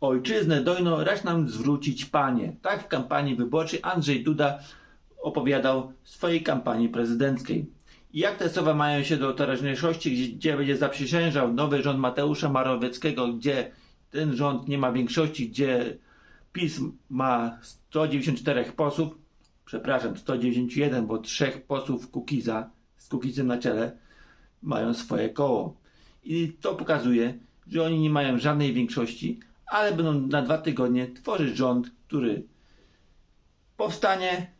Ojczyznę dojną racz nam zwrócić panie. Tak w kampanii wyborczej Andrzej Duda opowiadał w swojej kampanii prezydenckiej. Jak te słowa mają się do teraźniejszości, gdzie, będzie zaprzysiężał nowy rząd Mateusza Morawieckiego, gdzie ten rząd nie ma większości, gdzie PiS ma 194 posłów, przepraszam, 191, bo trzech posłów Kukiza z Kukizem na czele mają swoje koło. I to pokazuje, że oni nie mają żadnej większości, ale będą na dwa tygodnie tworzyć rząd, który powstanie,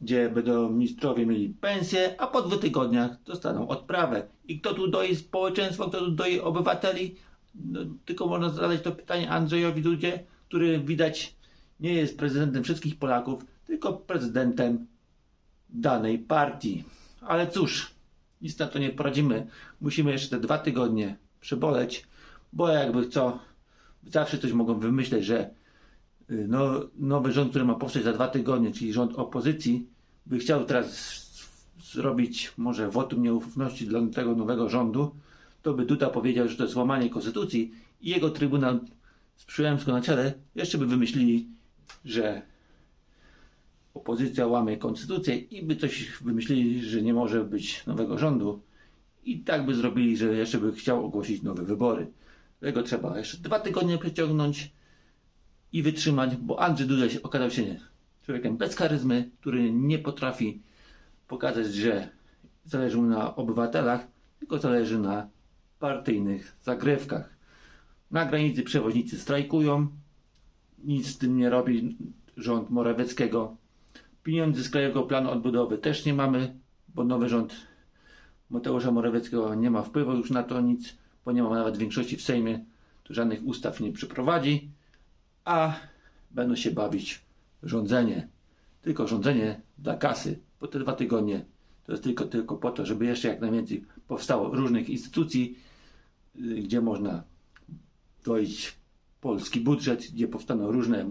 gdzie będą ministrowie mieli pensję, a po dwóch tygodniach dostaną odprawę. I kto tu doi społeczeństwo, kto tu doi obywateli? No, tylko można zadać to pytanie Andrzejowi Dudzie, który widać nie jest prezydentem wszystkich Polaków, tylko prezydentem danej partii. Ale cóż, nic na to nie poradzimy. Musimy jeszcze te dwa tygodnie przeboleć, bo jakby co, zawsze coś mogą wymyśleć, że y, no, nowy rząd, który ma powstać za dwa tygodnie, czyli rząd opozycji, by chciał teraz zrobić może wotum nieufności dla tego nowego rządu, to by Duda powiedział, że to jest łamanie konstytucji i jego trybunał z Przyłębską na jeszcze by wymyślili, że opozycja łamie konstytucję i by coś wymyślili, że nie może być nowego rządu i tak by zrobili, że jeszcze by chciał ogłosić nowe wybory. Dlatego trzeba jeszcze dwa tygodnie przeciągnąć i wytrzymać, bo Andrzej się, okazał się człowiekiem bez charyzmy, który nie potrafi pokazać, że zależy mu na obywatelach, tylko zależy na partyjnych zagrywkach. Na granicy przewoźnicy strajkują, nic z tym nie robi rząd Morawieckiego. Pieniądze z Krajowego Planu Odbudowy też nie mamy, bo nowy rząd Mateusza Morawieckiego nie ma wpływu już na to nic, bo nie ma nawet większości w Sejmie, to żadnych ustaw nie przeprowadzi, a będą się bawić rządzenie. Tylko rządzenie dla kasy, bo te dwa tygodnie to jest tylko, tylko po to, żeby jeszcze jak najwięcej powstało różnych instytucji, y, gdzie można doić polski budżet, gdzie powstaną różne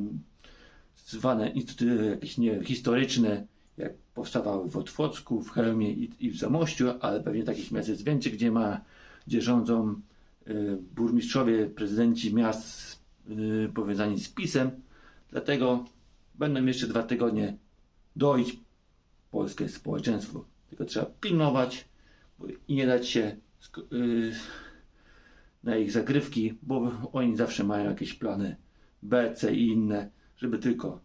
zwane instytuty jakieś nie, historyczne, jak powstawały w Otwocku, w Chełmie i, i w Zamościu, ale pewnie takich miast jest więcej, gdzie ma, gdzie rządzą y, burmistrzowie, prezydenci miast y, powiązani z PiSem. Dlatego będą jeszcze dwa tygodnie doić polskie społeczeństwo. Tylko trzeba pilnować i nie dać się y, na ich zagrywki, bo oni zawsze mają jakieś plany B, C i inne, żeby tylko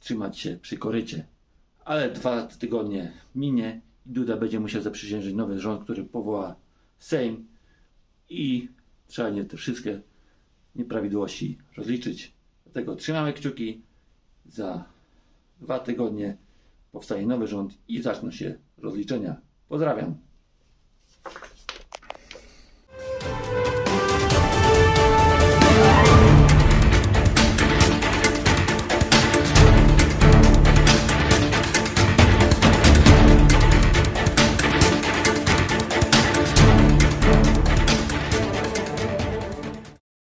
trzymać się przy korycie. Ale dwa tygodnie minie i Duda będzie musiał zaprzysiężyć nowy rząd, który powoła Sejm i trzeba nie te wszystkie nieprawidłowości rozliczyć. Dlatego trzymamy kciuki. Za dwa tygodnie powstaje nowy rząd i zaczną się rozliczenia. Pozdrawiam.